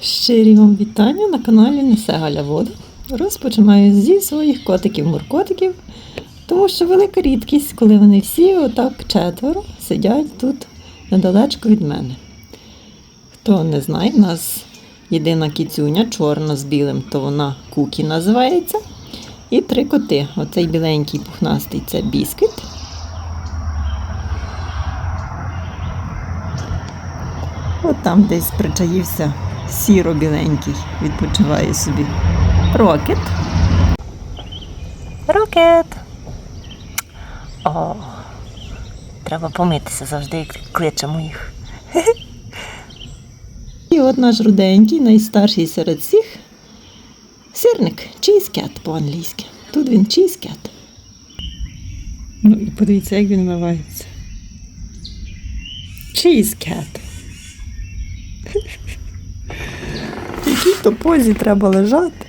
Щирі вам вітання на каналі Несе Галя Вода. Розпочинаю зі своїх котиків-муркотиків, тому що велика рідкість, коли вони всі отак четверо сидять тут недалечко від мене. Хто не знає, в нас єдина кіцюня, чорна з білим, то вона кукі називається. І три коти. Оцей біленький пухнастий це бісквіт. От там десь причаївся сіро-біленький, відпочиває собі. Рокет. Рокет. О, треба помитися завжди, як кличемо їх. І от наш руденький, найстарший серед всіх. Сирник, чізкет по-англійськи. Тут він чізкет. Ну і подивіться, як він вмивається. Чізкет. В якій то позі треба лежати.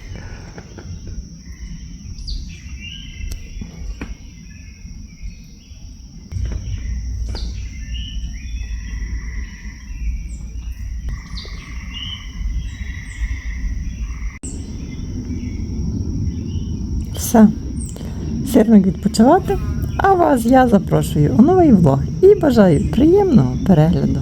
Все. Сирник відпочивати. А вас я запрошую у новий влог і бажаю приємного перегляду.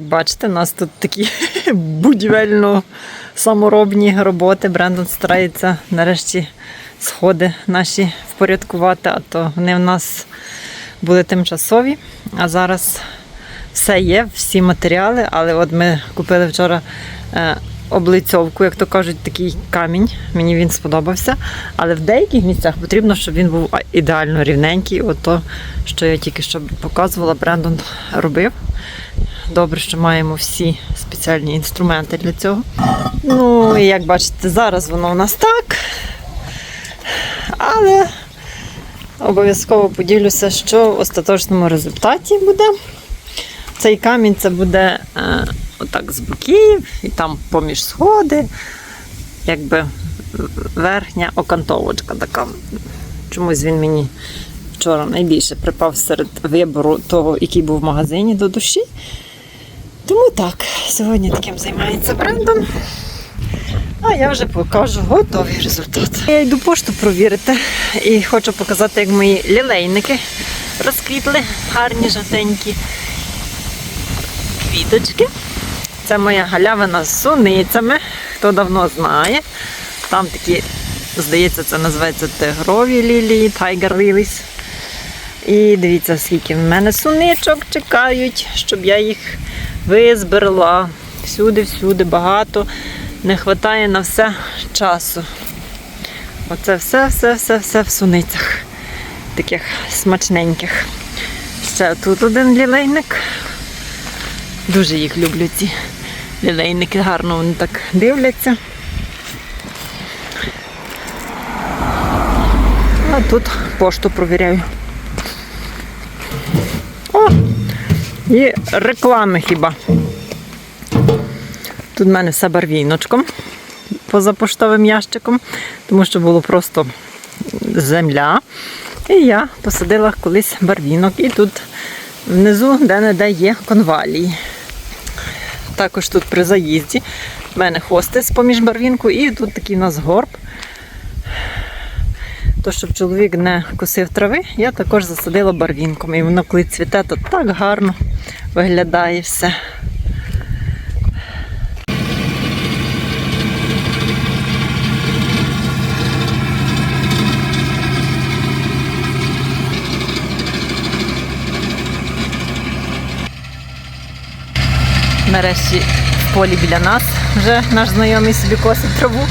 Як бачите, у нас тут такі будівельно саморобні роботи. Брендон старається нарешті сходи наші впорядкувати, а то вони в нас були тимчасові. А зараз все є, всі матеріали, але от ми купили вчора е, облицьовку, як то кажуть, такий камінь. Мені він сподобався. Але в деяких місцях потрібно, щоб він був ідеально рівненький. От то, що я тільки що показувала, Брендон робив. Добре, що маємо всі спеціальні інструменти для цього. Ну, і як бачите, зараз воно у нас так. Але обов'язково поділюся, що в остаточному результаті буде. Цей камінь це буде е, отак з боків, і там поміж сходи, якби верхня окантовочка така. Чомусь він мені вчора найбільше припав серед вибору того, який був в магазині до душі. Тому так, сьогодні таким займається брендом. А я вже покажу готовий результат. Я йду пошту провірити і хочу показати, як мої лілейники розквітли, гарні жовтенькі квіточки. Це моя галявина з суницями. Хто давно знає. Там такі, здається, це називається тигрові лілії, Tiger Lilies. І дивіться, скільки в мене суничок чекають, щоб я їх визберла. Всюди-всюди багато. Не вистачає на все часу. Оце все-все-все-все в суницях. Таких смачненьких. Ще тут один лілейник. Дуже їх люблю ці лілейники, гарно вони так дивляться. А тут пошту провіряю. І реклами хіба. Тут в мене все барвіночком поза поштовим ящиком, тому що було просто земля. І я посадила колись барвінок. І тут внизу, де-не-де є конвалії. Також тут при заїзді в мене хостис поміж барвінку, і тут такий у нас горб. То, щоб чоловік не косив трави, я також засадила барвінком. І воно, коли цвіте, то так гарно виглядає все. Нарешті полі біля нас вже наш знайомий собі косить траву.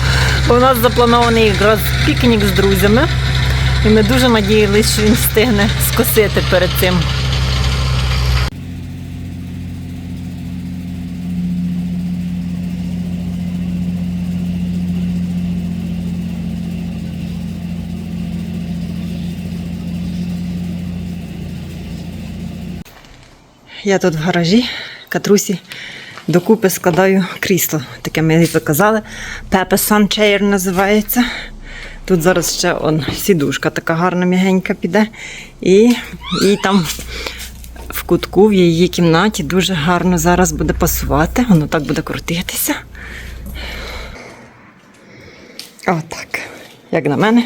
У нас запланований якраз пікнік з друзями. І ми дуже надіялися, що він встигне скосити перед цим. Я тут в гаражі катрусі докупи складаю крісло. Таке ми заказали. Peppa Sun Chair називається. Тут зараз ще он, сідушка така гарна, м'ягенька піде. І, і там в кутку в її кімнаті дуже гарно зараз буде пасувати. Воно так буде крутитися. Отак. Як на мене,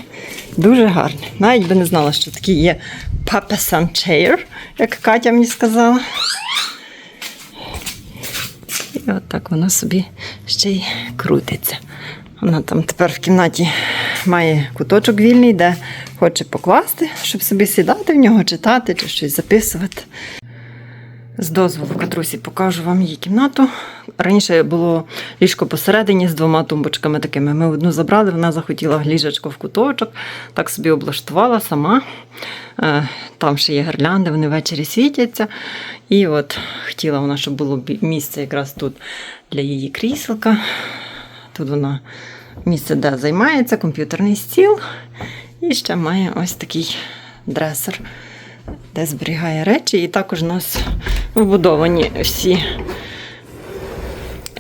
дуже гарне. Навіть би не знала, що такі є Papa Sun Chair, як Катя мені сказала. І от так воно собі ще й крутиться. Вона там тепер в кімнаті має куточок вільний, де хоче покласти, щоб собі сідати в нього, читати чи щось записувати. З дозволу Катрусі покажу вам її кімнату. Раніше було ліжко посередині з двома тумбочками такими. Ми одну забрали, вона захотіла ліжечко в куточок, так собі облаштувала сама. Е, Там ще є гирлянди, вони ввечері світяться. І от хотіла вона, щоб було місце якраз тут для її кріселка. Тут вона місце, де займається, комп'ютерний стіл. І ще має ось такий дресер де зберігає речі, і також у нас вбудовані всі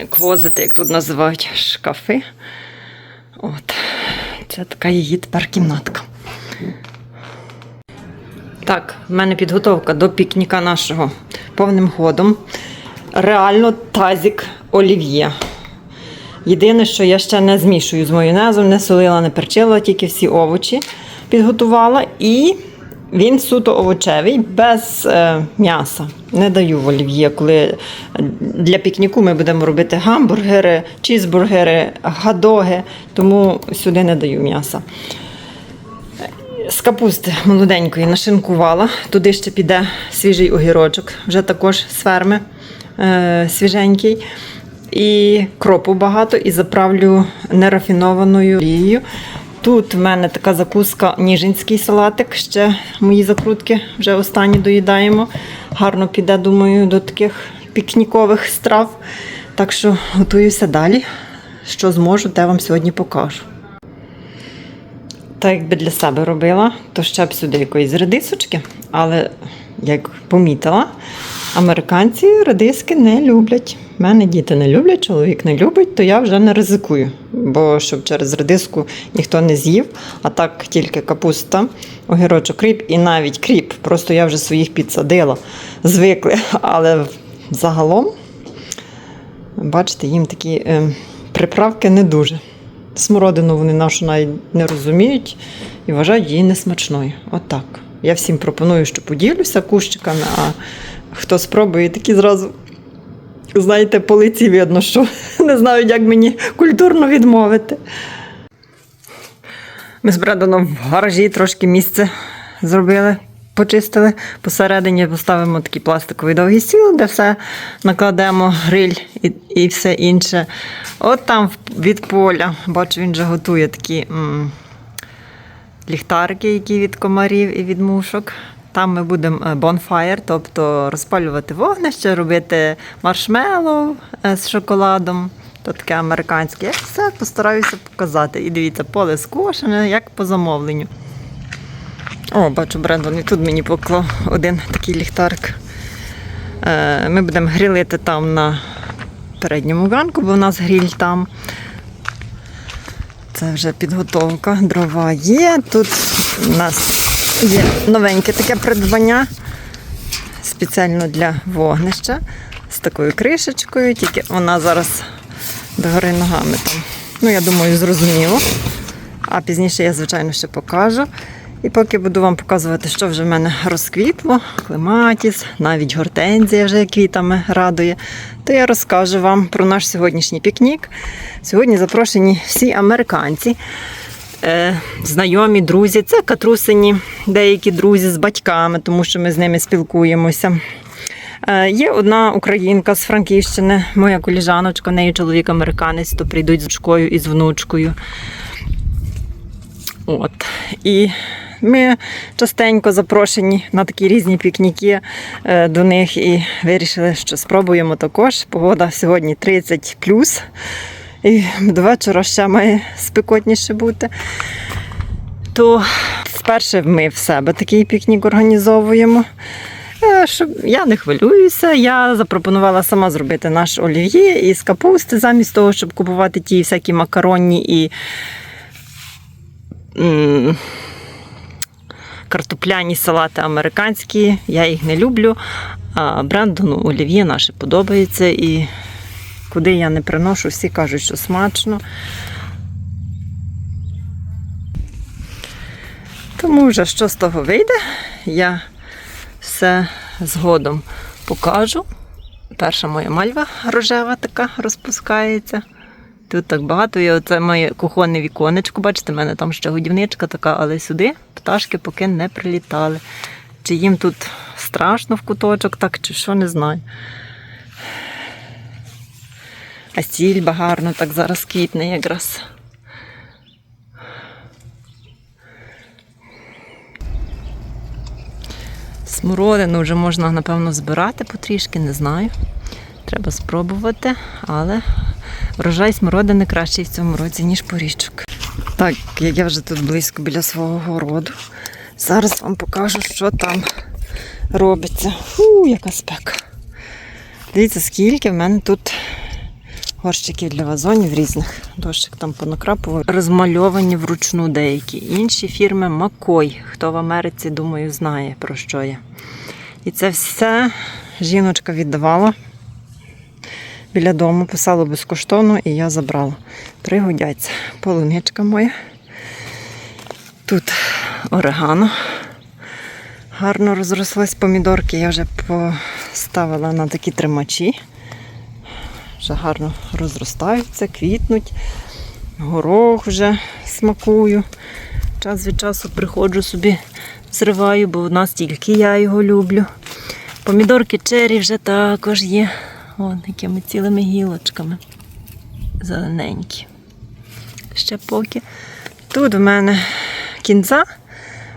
клозити, як тут називають шкафи. От. Це така її тепер кімнатка. Так, в мене підготовка до пікніка нашого повним ходом. Реально тазік олів'є. Єдине, що я ще не змішую з майонезом, не солила, не перчила, тільки всі овочі підготувала. І він суто овочевий, без е, м'яса. Не даю в олів'є, коли для пікніку ми будемо робити гамбургери, чізбургери, гадоги, тому сюди не даю м'яса. З капусти молоденької нашинкувала. Туди ще піде свіжий огірочок, вже також з ферми е, свіженький. І кропу багато, і заправлю нерафінованою олією. Тут в мене така закуска ніжинський салатик. Ще мої закрутки вже останні доїдаємо. Гарно піде, думаю, до таких пікнікових страв. Так що готуюся далі. Що зможу, те вам сьогодні покажу. Так якби для себе робила, то ще б сюди якоїсь редисочки, але як помітила, американці редиски не люблять. Мене діти не люблять, чоловік не любить, то я вже не ризикую. Бо щоб через редиску ніхто не з'їв, а так тільки капуста, огірочок, кріп і навіть кріп. Просто я вже своїх підсадила, звикли. Але загалом, бачите, їм такі е, приправки не дуже. Смородину вони нашу навіть не розуміють і вважають її несмачною. Отак. Я всім пропоную, що поділюся кущиками, а хто спробує, такі зразу, знаєте, по лиці видно, що не знають, як мені культурно відмовити. Ми з Бреданом в гаражі трошки місце зробили, почистили. Посередині поставимо такий пластиковий довгий стіл, де все накладемо гриль і, і все інше. От там від поля, бачу, він вже готує такі м, ліхтарики, які від комарів і від мушок. Там ми будемо е, bonfire, тобто розпалювати вогнище, робити маршмеллоу е, з шоколадом. То таке американське. Я все постараюся показати. І дивіться, поле скошене, як по замовленню. О, бачу, Брендон і тут мені поклав один такий ліхтарик. Е, Ми будемо грілити там на передньому ганку, бо у нас гріль там. Це вже підготовка. Дрова є. Тут у нас є новеньке таке придбання спеціально для вогнища з такою кришечкою, тільки вона зараз догори ногами там. Ну, я думаю, зрозуміло. А пізніше я, звичайно, ще покажу. І поки буду вам показувати, що вже в мене розквітло, клематіс, навіть гортензія вже квітами радує, то я розкажу вам про наш сьогоднішній пікнік. Сьогодні запрошені всі американці, знайомі, друзі. Це катрусині, деякі друзі з батьками, тому що ми з ними спілкуємося. Е, Є одна українка з Франківщини, моя коліжаночка, в неї чоловік американець, то прийдуть з дочкою і з внучкою. От. І ми частенько запрошені на такі різні пікніки е, до них і вирішили, що спробуємо також. Погода сьогодні 30 і до вечора ще має спекотніше бути. То вперше ми в себе такий пікнік організовуємо. Е, я не хвилююся, я запропонувала сама зробити наш олів'є із капусти, замість того, щоб купувати ті всякі макаронні і картопляні салати американські. Я їх не люблю. А Брендону олів'є наше подобається. І куди я не приношу, всі кажуть, що смачно. Тому вже що з того вийде, я все згодом покажу. Перша моя мальва рожева така розпускається. Тут так багато. І оце моє кухонне віконечко. Бачите, в мене там ще годівничка така, але сюди пташки поки не прилітали. Чи їм тут страшно в куточок, так чи що, не знаю. А сільба гарно так зараз квітне якраз. Смородину вже можна, напевно, збирати потрішки, не знаю. Треба спробувати, але врожай смородини кращий в цьому році, ніж порічок. Так, я вже тут близько біля свого городу. Зараз вам покажу, що там робиться. Фу, яка спека. Дивіться, скільки в мене тут горщиків для вазонів різних. Дощик там понакрапував. Розмальовані вручну деякі. Інші фірми Макой. Хто в Америці, думаю, знає про що я. І це все жіночка віддавала біля дому, писала безкоштовно, і я забрала. Пригодяться. Полуничка моя. Тут орегано. Гарно розрослись помідорки. Я вже поставила на такі тримачі. Вже гарно розростаються, квітнуть. Горох вже смакую. Час від часу приходжу собі, зриваю, бо в нас тільки я його люблю. Помідорки чері вже також є. Вон, якими цілими гілочками. Зелененькі. Ще поки. Тут в мене кінза,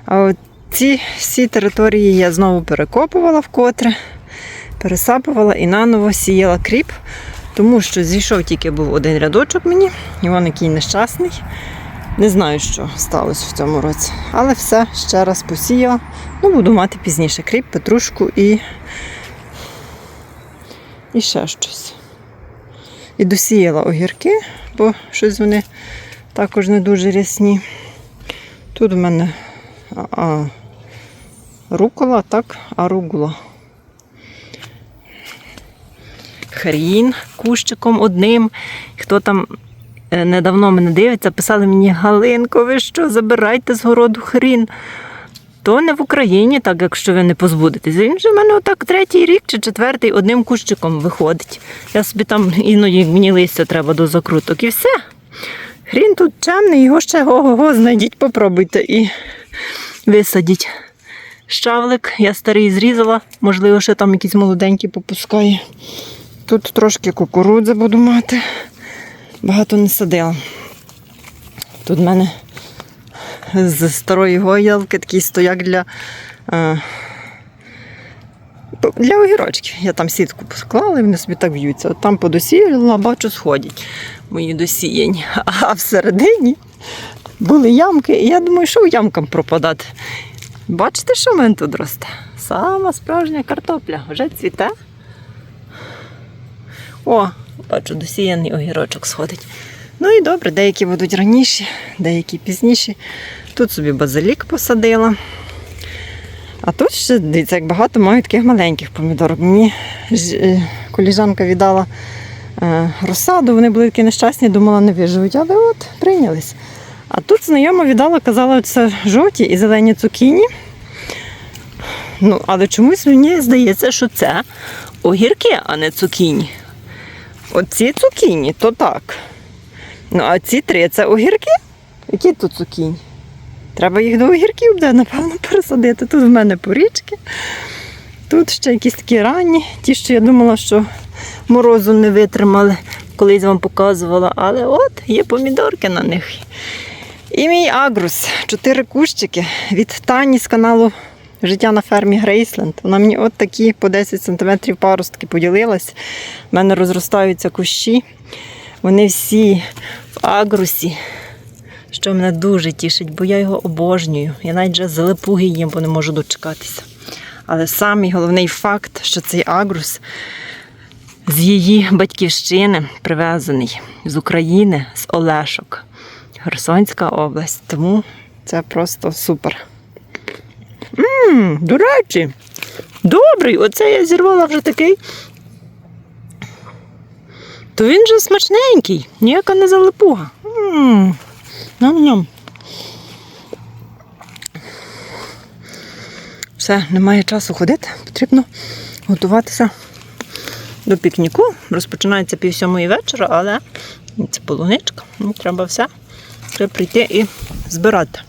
а ці всі території я знову перекопувала вкотре, пересапувала і наново сіяла кріп, тому що зійшов тільки був один рядочок мені, і він який нещасний. Не знаю, що сталося в цьому році. Але все ще раз посіяла. Ну, буду мати пізніше кріп, петрушку і, і ще щось. І досіяла огірки, бо щось вони також не дуже рясні. Тут в мене а, а, рукола, так, аругула. Хрін кущиком одним. Хто там е, недавно мене дивиться, писали мені Галинко, ви що, забирайте з городу хрін. То не в Україні, так якщо ви не позбудетесь. Він же в мене отак третій рік чи четвертий одним кущиком виходить. Я собі там іноді мені листя треба до закруток і все. Хрін тут чемний, його ще го-го-го знайдіть, попробуйте і висадіть. Щавлик, я старий зрізала, можливо, ще там якісь молоденькі попускає. Тут трошки кукурудзи буду мати. Багато не садила. Тут в мене з старої гоялки такий стояк для, е, для огірочків. Я там сітку посклала і вони собі так в'ються. От там подосіяла, бачу, сходять мої досіяні. А всередині були ямки, і я думаю, що ямкам пропадати. Бачите, що в мене тут росте? Сама справжня картопля вже цвіте. О, бачу, досіяний огірочок сходить. Ну і добре, деякі будуть раніше, деякі пізніші. Тут собі базилік посадила. А тут ще, дивіться, як багато маю таких маленьких помідорок. Мені е, коліжанка віддала е, розсаду, вони були такі нещасні, думала, не виживуть, але от прийнялись. А тут знайома віддала, казала, це жовті і зелені цукіні. Ну, але чомусь мені здається, що це огірки, а не цукіні. Оці цукіні, то так. Ну, а ці три це огірки? Які тут цукіні? Треба їх до огірків буде, напевно, пересадити. Тут в мене порічки. Тут ще якісь такі ранні, ті, що я думала, що морозу не витримали, колись вам показувала. Але от є помідорки на них. І мій агрус. Чотири кущики від Тані з каналу Життя на фермі Грейсленд. Вона мені от такі по 10 см паростки поділилась. У мене розростаються кущі. Вони всі в агрусі, що мене дуже тішить, бо я його обожнюю. Я навіть вже залипуги їм, бо не можу дочекатися. Але самий головний факт, що цей агрус з її батьківщини привезений з України, з Олешок, Херсонська область. Тому це просто супер. Мм, до речі, добрий. Оце я зірвала вже такий. То він же смачненький, ніяка не залипуга. Мм, ням-ням. Все, немає часу ходити, потрібно готуватися до пікніку. Розпочинається пів сьомої вечора, але це полуничка. Ну, Треба все. Треба прийти і збирати.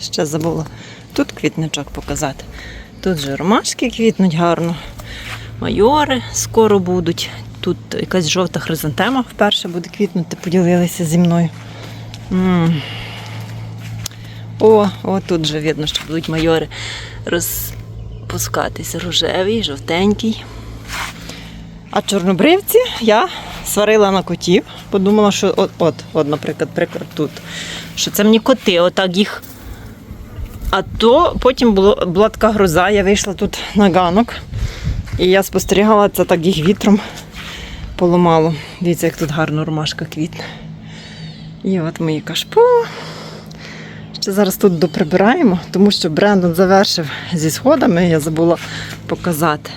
Ще забула тут квітничок показати. Тут же ромашки квітнуть гарно. Майори скоро будуть. Тут якась жовта хризантема вперше буде квітнути, поділилися зі мною. м О, о, тут вже видно, що будуть майори розпускатися. Рожевий, жовтенький. А чорнобривці я сварила на котів. Подумала, що от, от, от, наприклад, приклад тут. Що це мені коти, отак їх. А то потім була така гроза, я вийшла тут на ганок. І я спостерігала, це так їх вітром поламало. Дивіться, як тут гарно ромашка квітне. І от мої кашпо. Ще зараз тут доприбираємо, тому що Брендон завершив зі сходами, я забула показати.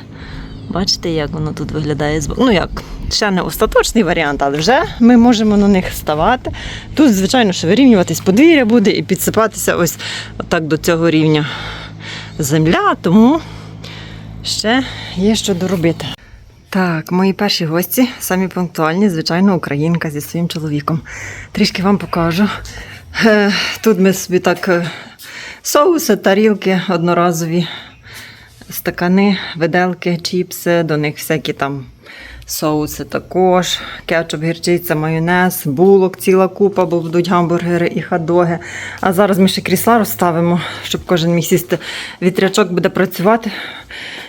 Бачите, як воно тут виглядає з? Ну як, ще не остаточний варіант, але вже ми можемо на них ставати. Тут, звичайно, що вирівнюватись подвір'я буде і підсипатися ось отак до цього рівня земля, тому ще є що доробити. Так, мої перші гості, самі пунктуальні, звичайно, українка зі своїм чоловіком. Трішки вам покажу. Е, Тут ми собі так е, соуси, тарілки одноразові, стакани, виделки, чіпси, до них всякі там соуси також, кетчуп, гірчиця, майонез, булок, ціла купа, бо будуть гамбургери і хот-доги. А зараз ми ще крісла розставимо, щоб кожен міг сісти. Вітрячок буде працювати.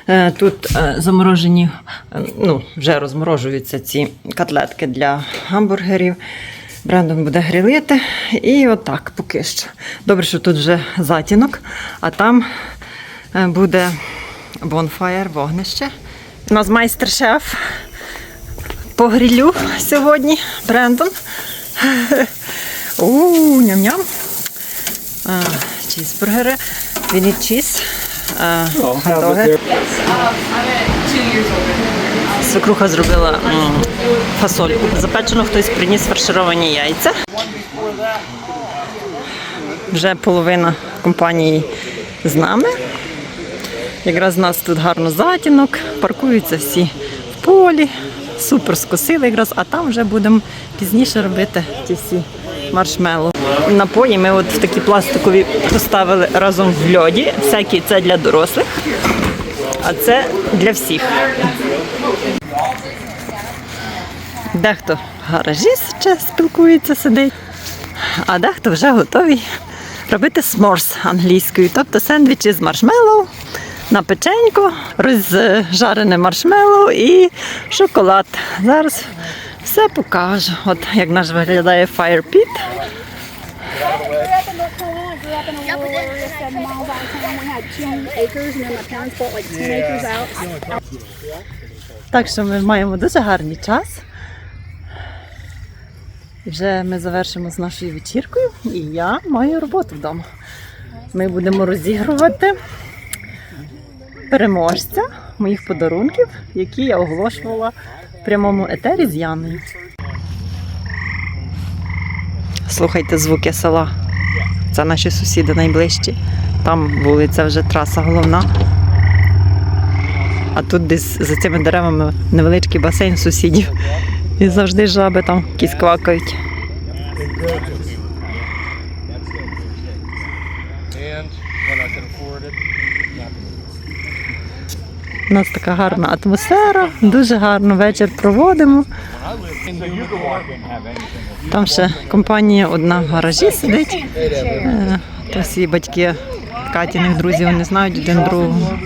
Е, Тут е, заморожені, е, ну, вже розморожуються ці котлетки для гамбургерів. Брендон буде грілити. І отак поки що. Добре, що тут вже затінок, а там буде бонфаєр, вогнище. У нас майстер-шеф по грилю сьогодні. Брендон. У, ням-ням. Чізбургери, віні чіз. хот-доги. Свекруха зробила м, фасольку. Запечено хтось приніс фаршировані яйця. Вже половина компанії з нами. Якраз у нас тут гарно затінок, паркуються всі в полі, супер скосили якраз, а там вже будемо пізніше робити ті всі маршмеллоу. Напої ми от в такі пластикові поставили разом в льоді. Всякі це для дорослих, а це для всіх. Дехто в гаражі ще спілкується, сидить, а дехто вже готовий робити сморс англійською, тобто сендвічі з маршмеллоу на печеньку, розжарене маршмеллоу і шоколад. Зараз все покажу. От як наш виглядає Fire Pit. I grew up in a rural area, seven miles out of town. We had 10 acres, and then my parents bought like 10 acres out. Так що ми маємо дуже гарний час. Вже ми завершимо з нашою вечіркою, і я маю роботу вдома. Ми будемо розігрувати переможця моїх подарунків, які я оголошувала в прямому етері з Яною. Слухайте звуки села. Це наші сусіди найближчі. Там вулиця вже траса головна. А тут десь за цими деревами невеличкий басейн сусідів. І завжди жаби там якісь квакають. У нас така гарна атмосфера, дуже гарно вечір проводимо. Там ще компанія одна в гаражі сидить. Е, То всі батьки Катіних друзів не знають один другого.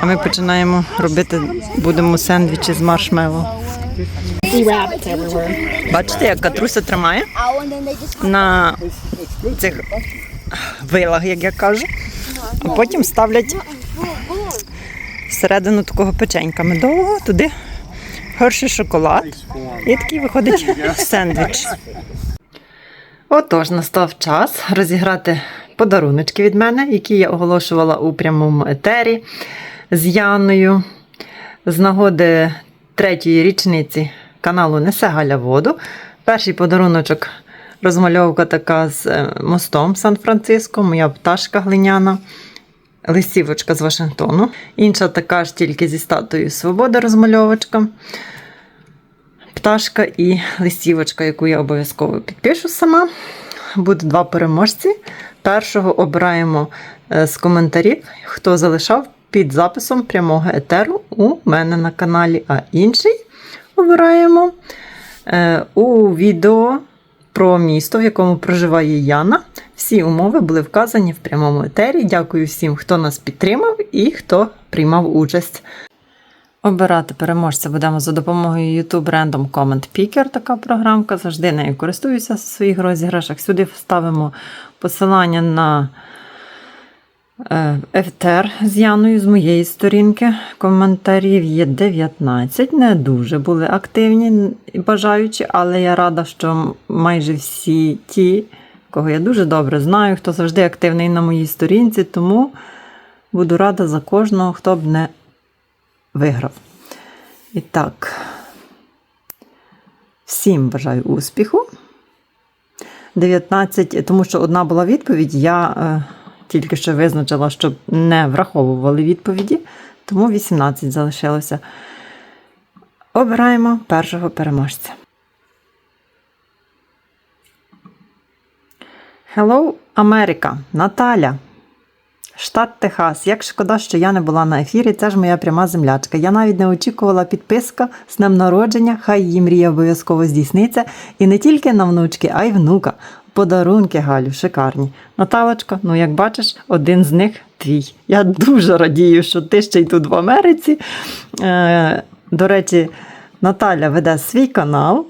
А ми починаємо робити, будемо сендвічі з everywhere. Бачите, як Катруся тримає на цих вилах, як я кажу, а потім ставлять всередину такого печенька медового, туди горший шоколад. І такий виходить сендвіч. Отож, настав час розіграти подаруночки від мене, які я оголошувала у прямому етері з Яною. З нагоди третьої річниці каналу Несе Галя воду. Перший подаруночок розмальовка така з е, мостом Сан-Франциско, моя пташка глиняна, листівочка з Вашингтону. Інша така ж тільки зі статуєю Свобода розмальовочка. Пташка і листівочка, яку я обов'язково підпишу сама. Буде два переможці. Першого обираємо е, з коментарів, хто залишав під записом прямого етеру у мене на каналі, а інший обираємо е, у відео про місто, в якому проживає Яна. Всі умови були вказані в прямому етері. Дякую всім, хто нас підтримав і хто приймав участь. Обирати переможця будемо за допомогою YouTube Random Comment Picker. Така програмка. Завжди нею користуюся в своїх розіграшах. Сюди вставимо посилання на е, FTR з Яною з моєї сторінки. Коментарів є 19. Не дуже були активні і бажаючі, але я рада, що майже всі ті, кого я дуже добре знаю, хто завжди активний на моїй сторінці, тому буду рада за кожного, хто б не виграв. І так, всім бажаю успіху. 19, тому що одна була відповідь, я е, тільки що визначила, щоб не враховували відповіді, тому 18 залишилося. Обираємо першого переможця. Hello, Америка! Наталя. Штат Техас. Як шкода, що я не була на ефірі, це ж моя пряма землячка. Я навіть не очікувала підписка з днем народження, хай її мрія обов'язково здійсниться. І не тільки на внучки, а й внука. Подарунки, Галю, шикарні. Наталочка, ну як бачиш, один з них твій. Я дуже радію, що ти ще й тут в Америці. Е, до речі, Наталя веде свій канал.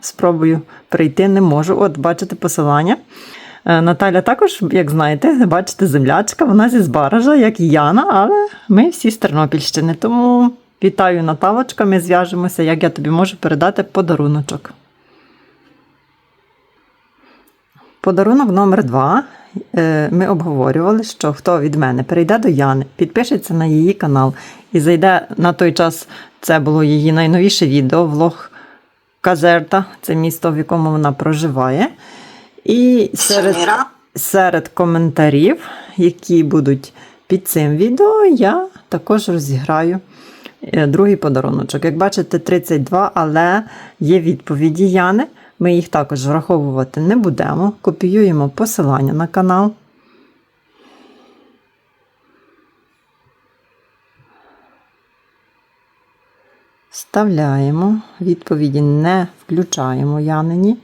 Спробую прийти, не можу. От, бачите посилання. Е, Наталя також, як знаєте, бачите, землячка, вона зі Збаража, як і Яна, але ми всі з Тернопільщини. Тому вітаю Наталочка, ми зв'яжемося, як я тобі можу передати подаруночок. Подарунок номер два. Е, Ми обговорювали, що хто від мене перейде до Яни, підпишеться на її канал і зайде на той час. Це було її найновіше відео, влог Казерта, це місто, в якому вона проживає. І серед, серед коментарів, які будуть під цим відео, я також розіграю е, другий подаруночок. Як бачите, 32, але є відповіді Яни. Ми їх також враховувати не будемо. Копіюємо посилання на канал. Вставляємо. Відповіді не включаємо Янині.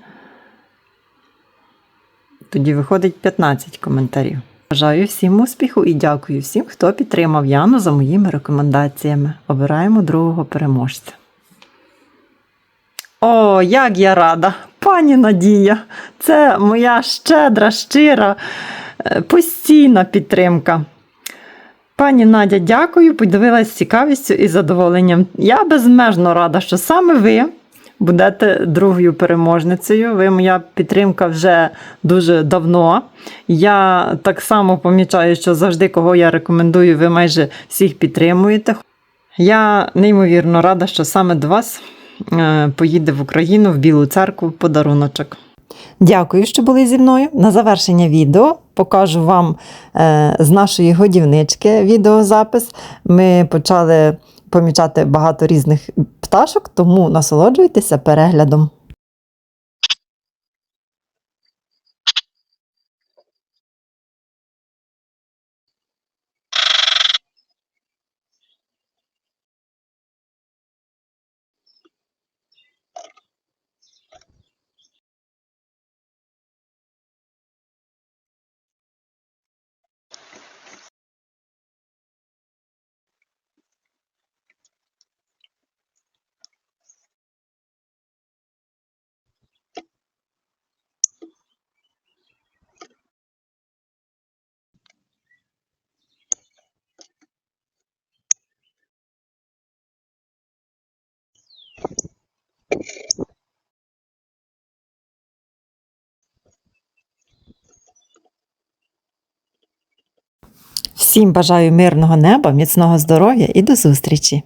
Тоді виходить 15 коментарів. Бажаю всім успіху і дякую всім, хто підтримав Яну за моїми рекомендаціями. Обираємо другого переможця. О, як я рада! Пані Надія! Це моя щедра, щира, е, постійна підтримка. Пані Надя, дякую, подивилась з цікавістю і задоволенням. Я безмежно рада, що саме ви будете другою переможницею. Ви моя підтримка вже дуже давно. Я так само помічаю, що завжди, кого я рекомендую, ви майже всіх підтримуєте. Я неймовірно рада, що саме до вас е, поїде в Україну в Білу церкву подаруночок. Дякую, що були зі мною. На завершення відео покажу вам е, з нашої годівнички відеозапис. Ми почали помічати багато різних пташок, тому насолоджуйтеся переглядом. Всім бажаю мирного неба, міцного здоров'я і до зустрічі!